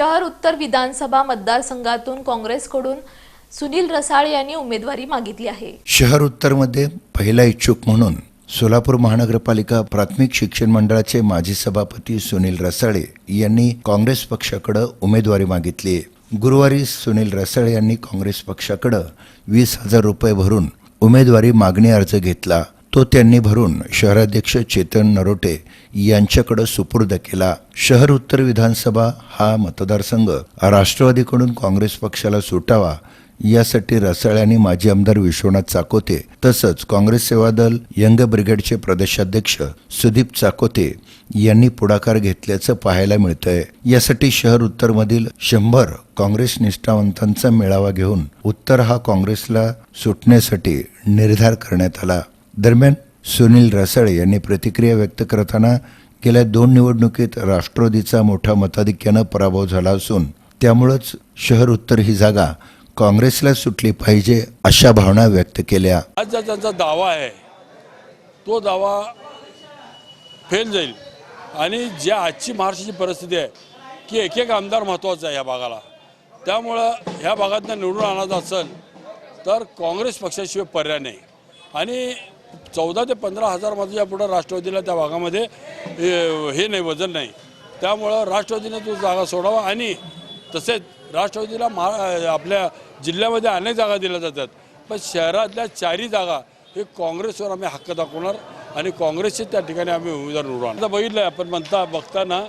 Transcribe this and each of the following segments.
शहर उत्तर विधानसभा मतदारसंघातून काँग्रेसकडून सुनील रसाळ यांनी उमेदवारी मागितली आहे. शहर उत्तरमध्ये पहिला इच्छुक म्हणून सोलापूर महानगरपालिका प्राथमिक शिक्षण मंडळाचे माजी सभापती सुनील रसाळे यांनी काँग्रेस पक्षाकडे उमेदवारी मागितली. आहे गुरुवारी सुनील रसाळे यांनी काँग्रेस पक्षाकडे वीस हजार रुपये भरून उमेदवारी मागणी अर्ज घेतला. तो त्यांनी भरून शहराध्यक्ष चेतन नरोटे यांच्याकडे सुपूर्द केला. शहर उत्तर विधानसभा हा मतदारसंघ राष्ट्रवादीकडून काँग्रेस पक्षाला सुटावा यासाठी रसाळ माजी आमदार विश्वनाथ चाकोते तसंच काँग्रेस सेवा दल यंग ब्रिगेडचे प्रदेशाध्यक्ष सुदीप चाकोते यांनी पुढाकार घेतल्याचं पाहायला मिळतंय. यासाठी शहर उत्तरमधील शंभर काँग्रेस निष्ठावंतांचा मेळावा घेऊन उत्तर हा काँग्रेसला सुटण्यासाठी निर्धार करण्यात आला. दरम्यान सुनील रसाळे यांनी प्रतिक्रिया व्यक्त करताना गेल्या दोन निवडणुकीत राष्ट्रवादीचा मोठ्या मताधिक्यानं पराभव झाला असून त्यामुळंच शहर उत्तर ही जागा काँग्रेसला सुटली पाहिजे अशा भावना व्यक्त केल्या. आज ज्या त्यांचा दावा आहे तो दावा फेल जाईल. आणि ज्या आजची महाराष्ट्राची परिस्थिती आहे की एक एक आमदार महत्त्वाचा आहे या भागाला. त्यामुळं ह्या भागातनं निवडून आणायचं असेल तर काँग्रेस पक्षाशिवाय पर्याय नाही. आणि चौदा ते पंधरा हजार मताच्या पुढं राष्ट्रवादीला त्या भागामध्ये हे नाही वजन नाही. त्यामुळं राष्ट्रवादीने तो जागा सोडावा आणि तसेच राष्ट्रवादीला महा आपल्या जिल्ह्यामध्ये अनेक जागा दिल्या जातात. पण शहरातल्या चारही जागा हे काँग्रेसवर आम्ही हक्क दाखवणार आणि काँग्रेसचे त्या ठिकाणी आम्ही उमेदवार निवडणार आता बघितलं आपण म्हणता बघताना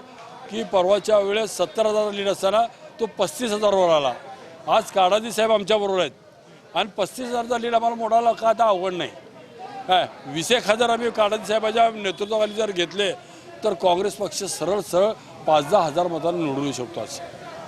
की परवाच्या वेळेस सत्तर हजार लीड असताना तो पस्तीस हजारवर आला. आज काडाजी साहेब आमच्याबरोबर आहेत. आणि पस्तीस हजारचा लीड आम्हाला मोडाला का आता आवड नाही. काय वीस एक हजार आम्ही काडाजी साहेबाच्या नेतृत्वाखाली जर घेतले तर काँग्रेस पक्ष सरळ सरळ पाच दहा हजार मतांना निवडून शकतो असं